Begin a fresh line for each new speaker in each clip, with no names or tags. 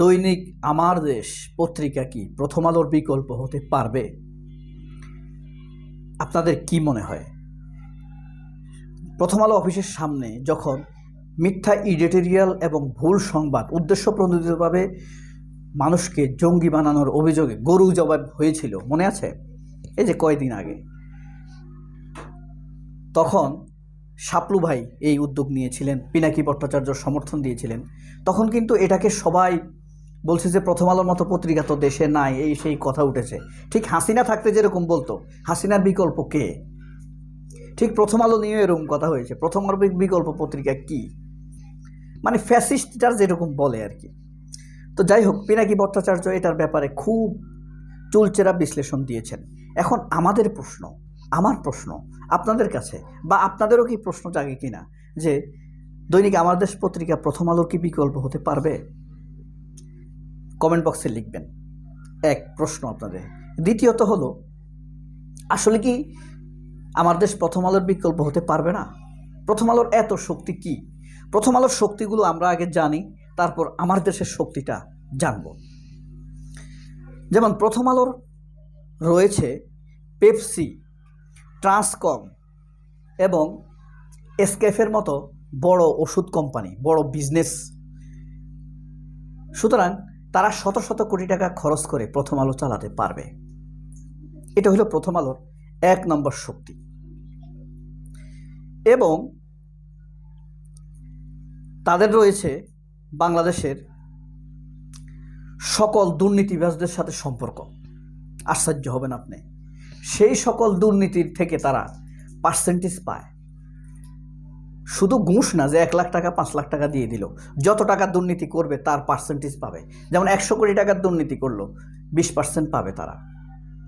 দৈনিক আমার দেশ পত্রিকা কি প্রথম আলোর বিকল্প হতে পারবে? আপনাদের কি মনে হয়? প্রথম আলো অফিসের সামনে যখন মিথ্যা ইডিটোরিয়াল এবং ভুল সংবাদ উদ্দেশ্য উদ্দেশ্যপ্রণোদিতভাবে মানুষকে জঙ্গি বানানোর অভিযোগে গরু জবাব হয়েছিল, মনে আছে? এই যে কয়দিন আগে। তখন শাপলু ভাই এই উদ্যোগ নিয়েছিলেন, পিনাকি ভট্টাচার্য সমর্থন দিয়েছিলেন। তখন কিন্তু এটাকে সবাই বলছে যে প্রথম আলোর মতো পত্রিকা তো দেশে নাই, এই সেই কথা উঠেছে। ঠিক হাসিনা থাকতে যেরকম বলতো, হাসিনার বিকল্প কে? ঠিক প্রথম আলো নিয়ে এরকম কথা হয়েছে। প্রথম আলো বিকল্প পত্রিকা কি? মানে ফ্যাসিস্টটার যেরকম বলে আর কি। তো যাই হোক, পিনাকি ভট্টাচার্য এটার ব্যাপারে খুব চুলচেরা বিশ্লেষণ দিয়েছেন। এখন আমাদের প্রশ্ন, আমার প্রশ্ন আপনাদের কাছে, বা আপনাদেরও কি প্রশ্ন জাগে কিনা? যে দৈনিক আমার দেশ পত্রিকা প্রথম আলোর কি বিকল্প হতে পারবে? কমেন্ট বক্সে লিখবেন। এক প্রশ্ন আপনাদের। দ্বিতীয়ত হলো, আসলে কি আমার দেশ প্রথম আলোর বিকল্প হতে পারবে না? প্রথম আলোর এত শক্তি কি? প্রথম আলোর শক্তিগুলো আমরা আগে জানি, তারপর আমার দেশের শক্তিটা জানব। যেমন প্রথম আলোর রয়েছে পেপসি, ট্রান্সকম এবং এসকেফের মতো বড় ওষুধ কোম্পানি, বড় বিজনেস। সুতরাং তারা শত শত কোটি টাকা খরচ করে প্রথম আলো চালাতে পারবে। এটা হলো প্রথম আলোর এক নম্বর শক্তি। এবং তাদের রয়েছে বাংলাদেশের সকল দুর্নীতিবাজদের সাথে সম্পর্ক। আশ্চর্য হবেন আপনি। সেই সকল দুর্নীতির থেকে তারা পার্সেন্টেজ পায়। শুধু ঘুষ না, যে এক লাখ টাকা, পাঁচ লাখ টাকা দিয়ে দিল। যত টাকা দুর্নীতি করবে, তার পার্সেন্টেজ পাবে। যেমন একশো কোটি টাকার দুর্নীতি করল, বিশ পার্সেন্ট পাবে তারা।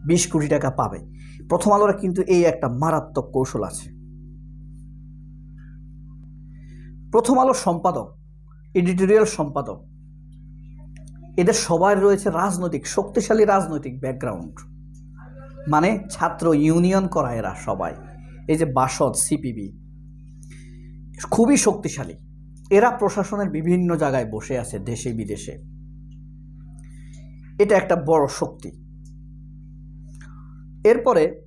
বিশ কোটি টাকা পাবে। প্রথম আলোরা কিন্তু এই একটা মারাত্মক কৌশল আছে। প্রথম আলো সম্পাদক এডিটোরিয়াল সম্পাদক, এদের সবার রয়েছে রাজনৈতিক, শক্তিশালী রাজনৈতিক ব্যাকগ্রাউন্ড মানে ছাত্র ইউনিয়ন করা এরা সবাই। এই যে বাসদ সিপিবি খুবই শক্তিশালী। এরা প্রশাসনের বিভিন্ন জায়গায় বসে আছে, দেশে বিদেশে। এটা একটা বড় শক্তি। এরপরে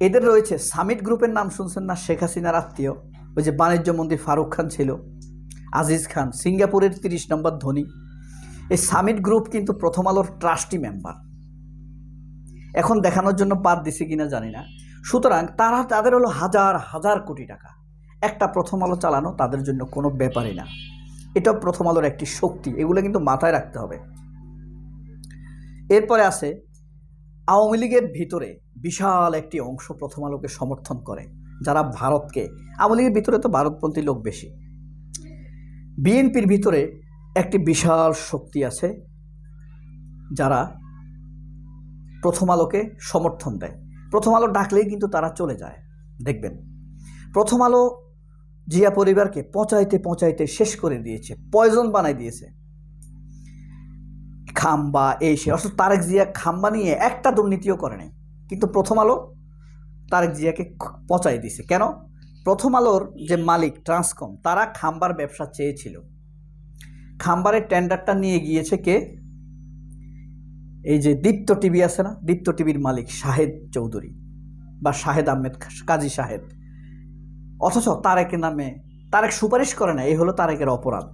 এদের রয়েছে সামিট গ্রুপের নাম শুনছেন না? শেখ হাসিনার আত্মীয়। ওই যে বাণিজ্য মন্ত্রী ফারুক খান ছিল, আজিজ খান। সিঙ্গাপুরের তিরিশ নম্বর ধনী। এই সামিট গ্রুপ কিন্তু প্রথম আলোর ট্রাস্টি মেম্বার। এখন দেখানোর জন্য বাদ দিছে কিনা জানি না। সুতরাং তারা, তাদের হলো হাজার হাজার কোটি টাকা। একটা প্রথম আলো চালানো তাদের জন্য কোনো ব্যাপারই না। এটা প্রথম আলোর একটি শক্তি, এগুলো কিন্তু মাথায় রাখতে হবে। এরপরে আছে, আওয়ামী লীগের ভিতরে বিশাল একটি অংশ প্রথম আলোকে সমর্থন করে, যারা ভারতকে, আওয়ামী লীগের ভিতরে তো ভারতপন্থী লোক বেশি। বিএনপির ভিতরে একটি বিশাল শক্তি আছে, যারা প্রথম আলোকে সমর্থন দেয়। প্রথম আলো ডাকলেই কিন্তু তারা চলে যায়, দেখবেন। প্রথম আলো জিয়া পরিবারকে পচাইতে পচাইতে শেষ করে দিয়েছে পয়জন বানাই দিয়েছে। খাম্বা এই সে অর্থাৎ তারেক জিয়া খাম্বা নিয়ে একটা দুর্নীতিও করেনি কিন্তু প্রথম আলো তারেক জিয়াকে পচাই দিছে কেন? প্রথম আলোর যে মালিক ট্রান্সকম, তারা খাম্বার ব্যবসা চেয়েছিল। খাম্বারের টেন্ডারটা নিয়ে গিয়েছে কে? এই যে দীপ্ত টিভি আছে না? দীপ্ত টিভির মালিক শাহেদ চৌধুরী বা শাহেদ আহমেদ, কাজী শাহেদ। অথচ তারেকের নামে তারেক সুপারিশ করে না এই হলো তারেকের অপরাধ।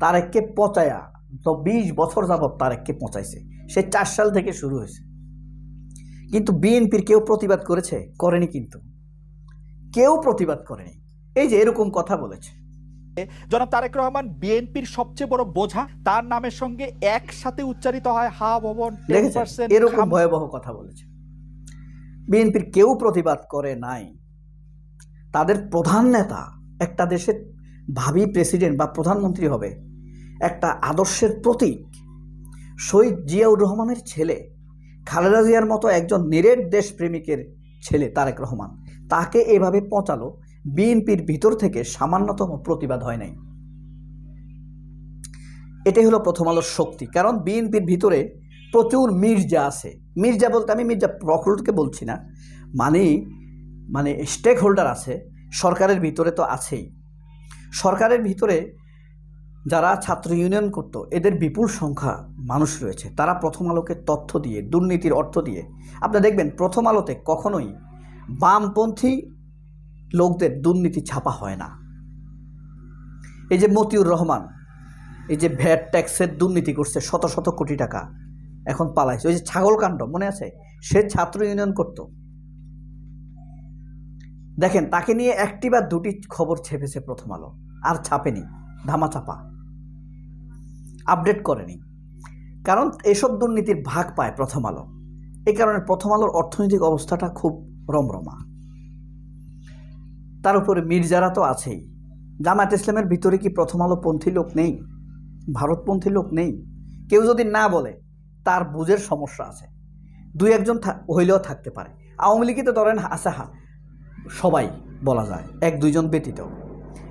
তারেককে পচায়া তো বিশ বছর যাবৎ তারেককে পচাইছে। সে চার সাল থেকে শুরু হয়েছে। কিন্তু বিএনপির কেউ প্রতিবাদ করেছে? করেনি কিন্তু। কেউ প্রতিবাদ করেনি। এই যে এরকম কথা বলেছে।
জনাব তারেক রহমান বিএনপির সবচেয়ে বড় বোঝা তার নামের সঙ্গে একসাথে উচ্চারিত হয় হা ভবন
এরকম ভয়াবহ কথা বলেছে। বিএনপির কেউ প্রতিবাদ করে নাই। তাদের প্রধান নেতা একটা দেশের ভাবি প্রেসিডেন্ট বা প্রধানমন্ত্রী হবে, একটা আদর্শের প্রতীক, শহীদ জিয়াউর রহমানের ছেলে, খালেদা জিয়ার মতো একজন নিরেট দেশপ্রেমিকের ছেলে তারেক রহমান। তাকে এভাবে পচালো, বিএনপির ভিতর থেকে সামান্যতম প্রতিবাদ হয় নাই। এটাই হলো প্রথম আলোর শক্তি। কারণ বিএনপির ভিতরে প্রচুর মির্জা আছে। মির্জা বলতে আমি মির্জা প্রকৃতকে বলছি না। মানে মানে স্টেক হোল্ডার আছে, সরকারের ভিতরে তো আছেই। সরকারের ভিতরে যারা ছাত্র ইউনিয়ন করত, এদের বিপুল সংখ্যা মানুষ রয়েছে। তারা প্রথম আলোকে তথ্য দিয়ে, দুর্নীতির অর্থ দিয়ে আপনি দেখবেন প্রথম আলোতে কখনোই বামপন্থী লোকদের দুর্নীতি ছাপা হয় না। এই যে মতিউর রহমান, এই যে ভ্যাট ট্যাক্সের দুর্নীতি করছে, শত শত কোটি টাকা এখন পালাইছে। ওই যে ছাগলকাণ্ড, মনে আছে? সে ছাত্র ইউনিয়ন করত। দেখেন, তাকে নিয়ে একটি বা দুটি খবর ছেপেছে প্রথম আলো, আর ছাপেনি, ধামাচাপা। আপডেট করেনি। কারণ এসব দুর্নীতির ভাগ পায় প্রথম আলো। এই কারণে প্রথম আলোর অর্থনৈতিক অবস্থাটা খুব রমরমা। তার উপরে মির্জারা তো আছেই। জামায়াত ইসলামের ভিতরে কি প্রথম আলো পন্থী লোক নেই? ভারতপন্থী লোক নেই? কেউ যদি না বলে, তার বুঝের সমস্যা আছে। দুই একজন হইলেও থাকতে পারে। আওয়ামী লীগই তো ধরেন আছে সবাই বলা যায়, এক দুইজন ব্যতীত।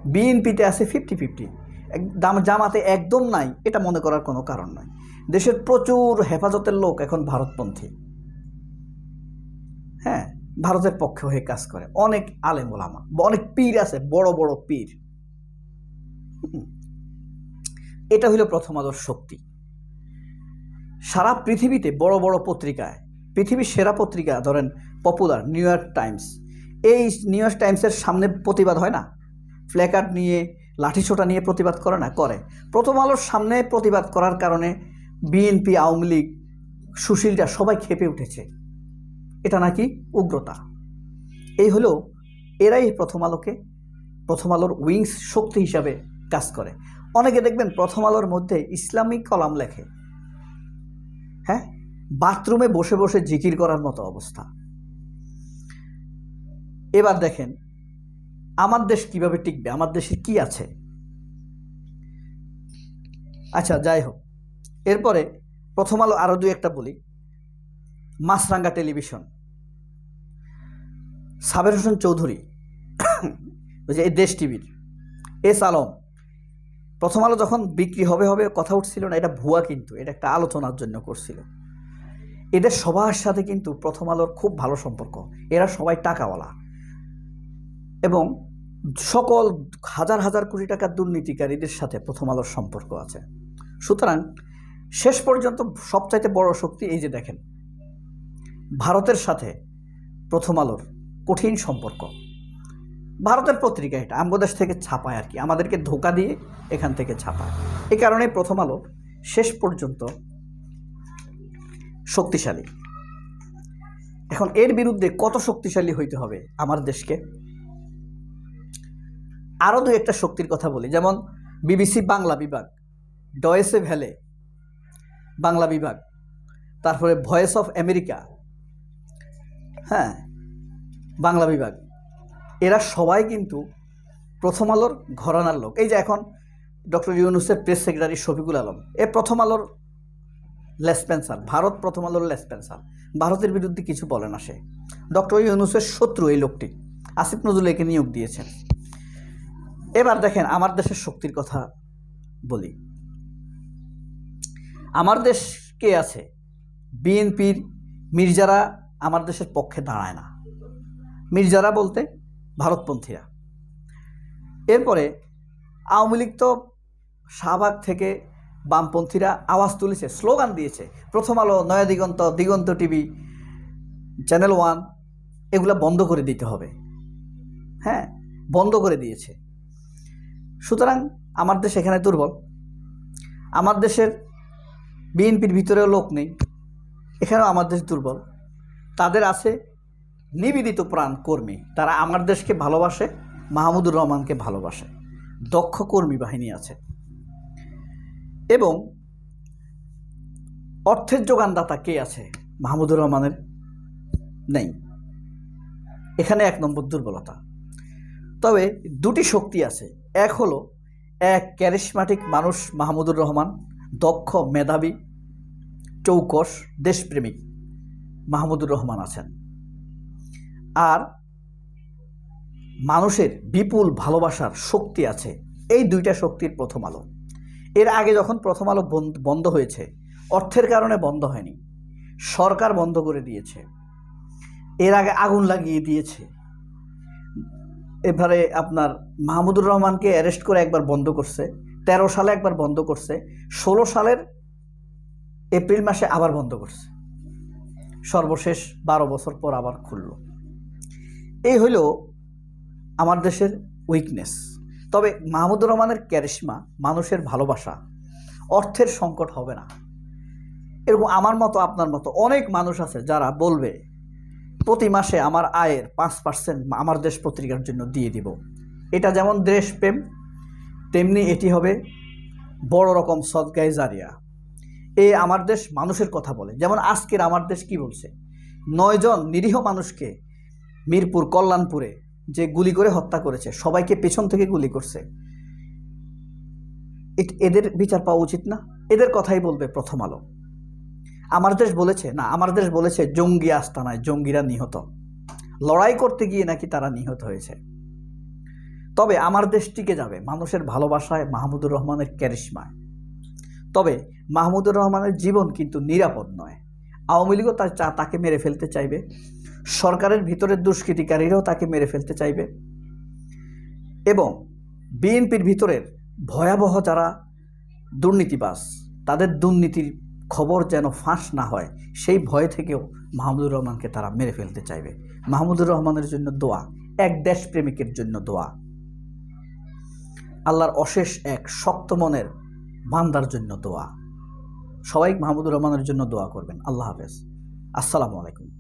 বিএনপিতে আছে ফিফটি ফিফটি দাম জামাতে একদম নাই, এটা মনে করার কোনো কারণ নয় দেশের প্রচুর হেফাজতের লোক এখন ভারতপন্থী। হ্যাঁ ভারতের পক্ষে হয়ে কাজ করে। অনেক আলেম ওলামা, অনেক পীর আছে, বড় বড় পীর। এটা হলো প্রথম আলোর শক্তি। সারা পৃথিবীতে বড় বড় পত্রিকায়, পৃথিবীর সেরা পত্রিকা ধরেন পপুলার নিউ ইয়র্ক টাইমস এই নিউ ইয়র্ক টাইমসের সামনে প্রতিবাদ হয় না? ফ্ল্যাকার্ড নিয়ে লাঠিসোঁটা নিয়ে প্রতিবাদ করে না? করে। প্রথম আলোর সামনে প্রতিবাদ করার কারণে বিএনপি আওয়ামী লীগ, সুশীলরা সবাই খেপে উঠেছে। এটা নাকি উগ্রতা? এই হলো এরাই প্রথম আলোকে, প্রথম আলোর উইংস শক্তি হিসাবে কাজ করে। অনেকে দেখবেন প্রথম আলোর মধ্যে ইসলামিক কলাম লেখে। হ্যাঁ? বাথরুমে বসে বসে জিকির করার মতো অবস্থা। এবার দেখেন, আমার দেশ কীভাবে টিকবে? আমার দেশে কি আছে? আচ্ছা যাই হোক। এরপরে প্রথম আলো আরও দুই একটা বলি। মাছরাঙ্গা টেলিভিশন। সাবের হোসেন চৌধুরী, ওই যে এই দেশ টিভির, এস আলম, প্রথম আলো যখন বিক্রি হবে হবে কথা উঠছিল না, এটা ভুয়া কিন্তু, এটা একটা আলোচনার জন্য করছিল। এদের সবার সাথে কিন্তু প্রথম আলোর খুব ভালো সম্পর্ক। এরা সবাই টাকাওয়ালা। এবং সকল হাজার হাজার কোটি টাকার দুর্নীতিকারীদের সাথে প্রথম আলোর সম্পর্ক আছে। সুতরাং শেষ পর্যন্ত সবচাইতে বড় শক্তি এই যে দেখেন, ভারতের সাথে প্রথম আলোর কঠিন সম্পর্ক। ভারতের পত্রিকা এটা, আমগোদেশ থেকে ছাপায় আর কি, আমাদেরকে ধোকা দিয়ে এখান থেকে ছাপায়। এই কারণে প্রথম আলো শেষ পর্যন্ত শক্তিশালী। এখন এর বিরুদ্ধে কত শক্তিশালী হইতে হবে আমার দেশকে? আরও দু একটা শক্তির কথা বলি। যেমন বিবিসি বাংলা বিভাগ ডয়েসে ভ্যালে বাংলা বিভাগ, তারপরে ভয়েস অফ আমেরিকা হ্যাঁ বাংলা বিভাগ। এরা সবাই কিন্তু প্রথম আলোর ঘরানার লোক। এই যে এখন ডক্টর ইউনুসের প্রেস সেক্রেটারি শফিকুল আলম, এ প্রথম আলোর লেসপেন্সার ভারত প্রথম আলোর লেসপেন্সার ভারতের বিরুদ্ধে কিছু বলে না সে। ডক্টর ইউনুসের শত্রু এই লোকটি, আসিফ নজরুল একে নিয়োগ দিয়েছেন। এবার দেখেন আমার দেশের শক্তির কথা বলি। আমার দেশ কে আছে? বিএনপির মির্জারা আমার দেশের পক্ষে দাঁড়ায় না। মির্জারা বলতে ভারতপন্থীরা। এরপরে আওয়ামী লীগ তো শাহবাগ থেকে বামপন্থীরা আওয়াজ তুলেছে, স্লোগান দিয়েছে। Prothom Alo, Naya Diganta Diganta TV, channel one, এগুলো বন্ধ করে দিতে হবে। হ্যাঁ বন্ধ করে দিয়েছে। সুতরাং আমার দেশ এখানে দুর্বল। আমার দেশের বিএনপির ভিতরেও লোক নেই। এখানেও আমার দেশ দুর্বল। তাদের আছে নিবেদিত প্রাণ কর্মী। তারা আমার দেশকে ভালোবাসে, মাহমুদুর রহমানকে ভালোবাসে। দক্ষ কর্মী বাহিনী আছে। এবং অর্থের যোগানদাতা কে আছে? মাহমুদুর রহমানের নেই। এখানে এক নম্বর দুর্বলতা। তবে দুটি শক্তি আছে। এক হলো এক ক্যারিসমাটিক মানুষ মাহমুদুর রহমান, দক্ষ মেধাবী, চৌকস, দেশপ্রেমিক মাহমুদুর রহমান আছেন। আর মানুষের বিপুল ভালোবাসার শক্তি আছে, এই দুইটা শক্তির প্রথম আলো। এর আগে যখন প্রথম আলো বন্ধ- হয়েছে, অর্থের কারণে বন্ধ হয়নি, সরকার বন্ধ করে দিয়েছে, এর আগে আগুন লাগিয়ে দিয়েছে এবারে আপনার মাহমুদুর রহমানকে অ্যারেস্ট করে একবার বন্ধ করছে, তেরো সালে একবার বন্ধ করছে, ষোলো সালের এপ্রিল মাসে আবার বন্ধ করছে। সর্বশেষ বারো বছর পর আবার খুলল। এই হইল আমার দেশের উইকনেস তবে মাহমুদুর রহমানের ক্যারিশমা মানুষের ভালোবাসা, অর্থের সংকট হবে না। এরকম আমার মতো, আপনার মতো অনেক মানুষ আছে যারা বলবে প্রতি মাসে আমার আয়ের পাঁচ পার্সেন্ট আমার দেশ পত্রিকার জন্য দিয়ে দিব। এটা যেমন দেশপ্রেম, তেমনি এটি হবে বড় রকম সদগাই জারিয়া। এ আমার দেশ মানুষের কথা বলে। যেমন আজকের আমার দেশ কি বলছে? নয়জন নিরীহ মানুষকে মিরপুর, কল্যাণপুরে যে গুলি করে হত্যা করেছে, সবাইকে পেছন থেকে গুলি করছে। এদের বিচার পাওয়া উচিত না। এদের কথাই বলবে প্রথম আলো। আমার দেশ বলেছে, না, আমার দেশ বলেছে জঙ্গি আস্তানায় জঙ্গিরা নিহত। লড়াই করতে গিয়ে নাকি তারা নিহত হয়েছে। তবে আমার দেশ টিকে যাবে মানুষের ভালোবাসায় মাহমুদুর রহমানের ক্যারিশমায়। তবে মাহমুদুর রহমানের জীবন কিন্তু নিরাপদ নয়। আওয়ামী লীগও তার চা তাকে মেরে ফেলতে চাইবে। সরকারের ভিতরের দুষ্কৃতিকারীরাও তাকে মেরে ফেলতে চাইবে। এবং বিএনপির ভিতরের ভয়াবহ যারা দুর্নীতিবাস তাদের দুর্নীতির খবর যেন ফাঁস না হয়, সেই ভয় থেকেও মাহমুদুর রহমানকে তারা মেরে ফেলতে চাইবে। মাহমুদুর রহমানের জন্য দোয়া, এক দেশপ্রেমিকের জন্য দোয়া। আল্লাহর অশেষ এক শক্ত মনের বান্দার জন্য দোয়া। সবাই মাহমুদুর রহমানের জন্য দোয়া করবেন। আল্লাহ হাফেজ। আসসালামু আলাইকুম।